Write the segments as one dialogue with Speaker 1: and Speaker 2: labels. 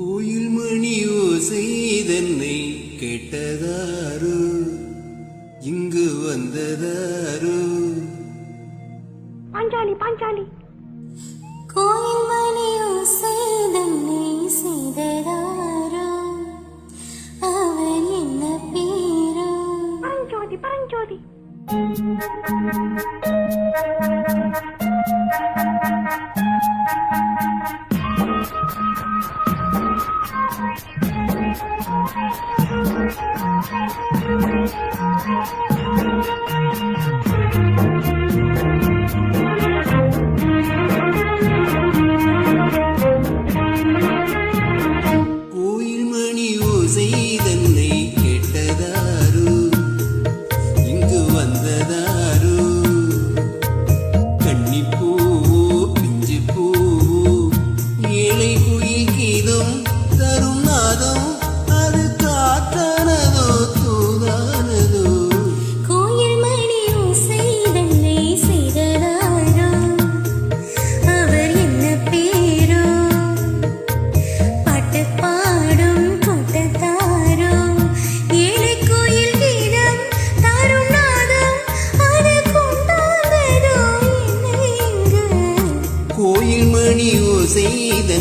Speaker 1: கோயில் மணி ஓசை தன்னை கேட்டதாரோ இங்கு வந்ததாரோ.
Speaker 2: பாஞ்சாலி பாஞ்சாலி.
Speaker 3: கோயில் மணியோ செய்தன்னை செய்ததாரோ அவர் என்ன பேரோ?
Speaker 2: பரஞ்சோதி பரஞ்சோதி.
Speaker 1: கோயில் மணி இங்கு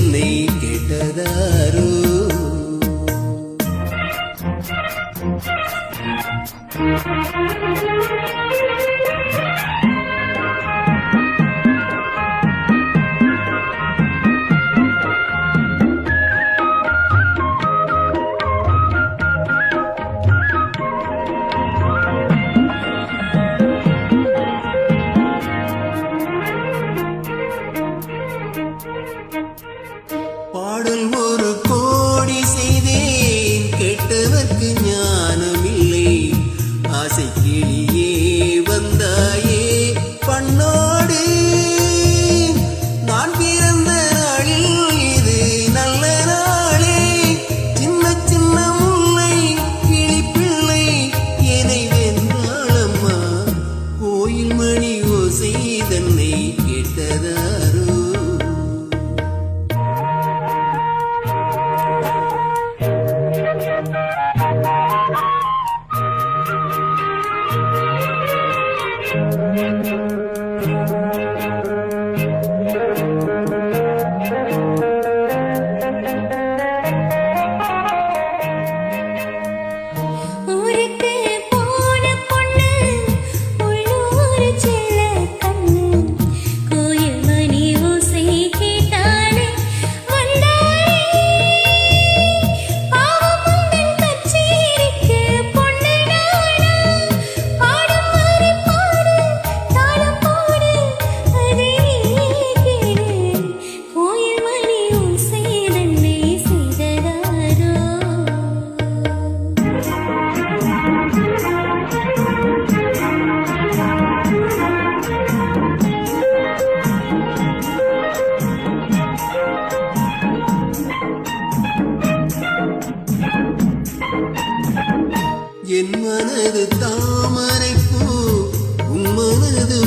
Speaker 3: ஊருக்கு போன பொண்ணு
Speaker 1: உள்ளூர் மனது தாமரை பூ உம்மனது